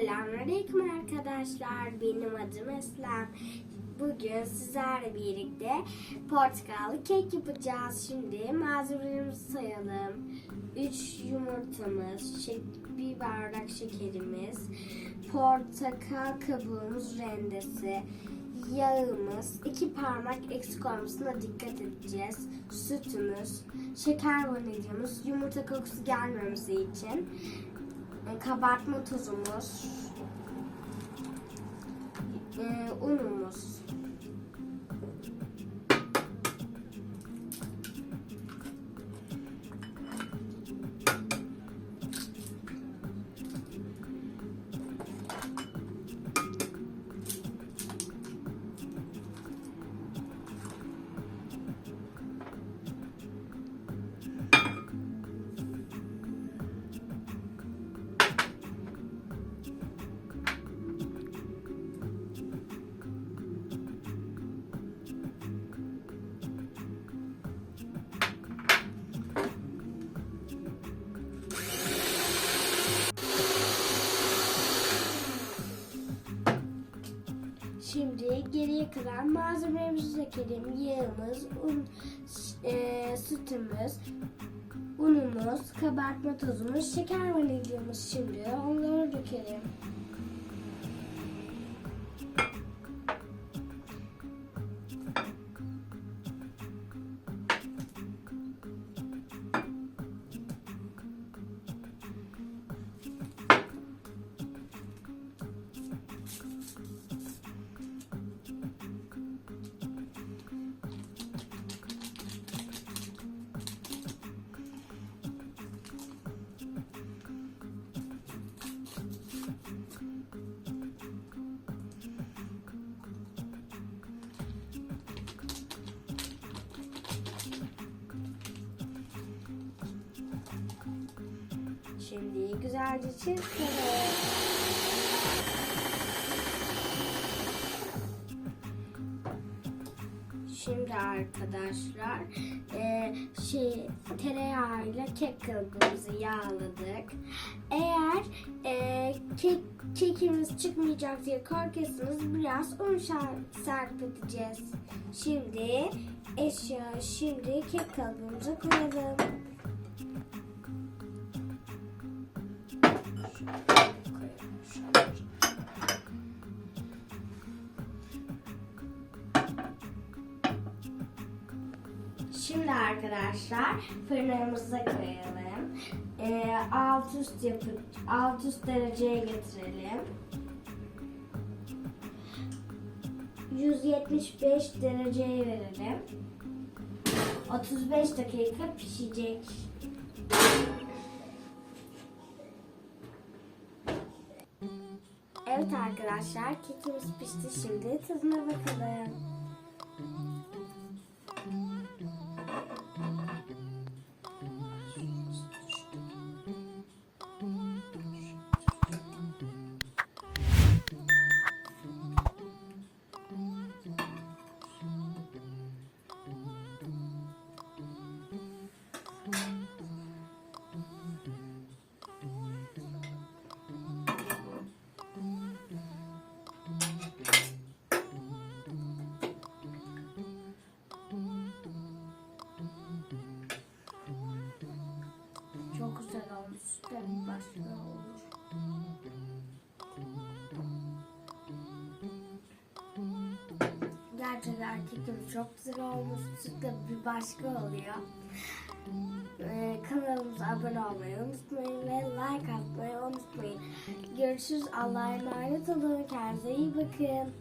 Selamünaleyküm arkadaşlar. Benim adım Eslem. Bugün sizlerle birlikte portakallı kek yapacağız. Şimdi malzemelerimizi sayalım. 3 yumurtamız, bir bardak şekerimiz, portakal kabuğumuz rendesi, yağımız, iki parmak eksik olmasına dikkat edeceğiz. Sütümüz, şeker vanilyamız, yumurta kokusu gelmemesi için kabartma tozumuz, e, unumuz. Şimdi geriye kalan malzemelerimizi dökelim. Yağımız, un, e, sütümüz, unumuz, kabartma tozumuz, şeker vanilyamız. Şimdi onları dökelim. Şimdi güzelce çırpalım. Şimdi arkadaşlar e, şey tereyağıyla kek kalıbımızı yağladık. Eğer e, kek, kekimiz çıkmayacak diye korkuyorsanız biraz un serpeceğiz. Şimdi eşya şimdi kek kalıbımıza koyalım. Şimdi arkadaşlar fırınımıza koyalım. Ee, alt üst yapıp alt üst dereceye getirelim. 175 dereceye verelim. 35 dakika pişecek. Evet arkadaşlar kekimiz pişti şimdi tadına bakalım. Tabii başka olur. Gerçekten kekim çok güzel olmuş. Süt de bir başka oluyor. Ee, kanalımıza abone olmayı unutmayın ve like atmayı unutmayın. Görüşürüz. Allah'a emanet olun. Kendinize iyi bakın.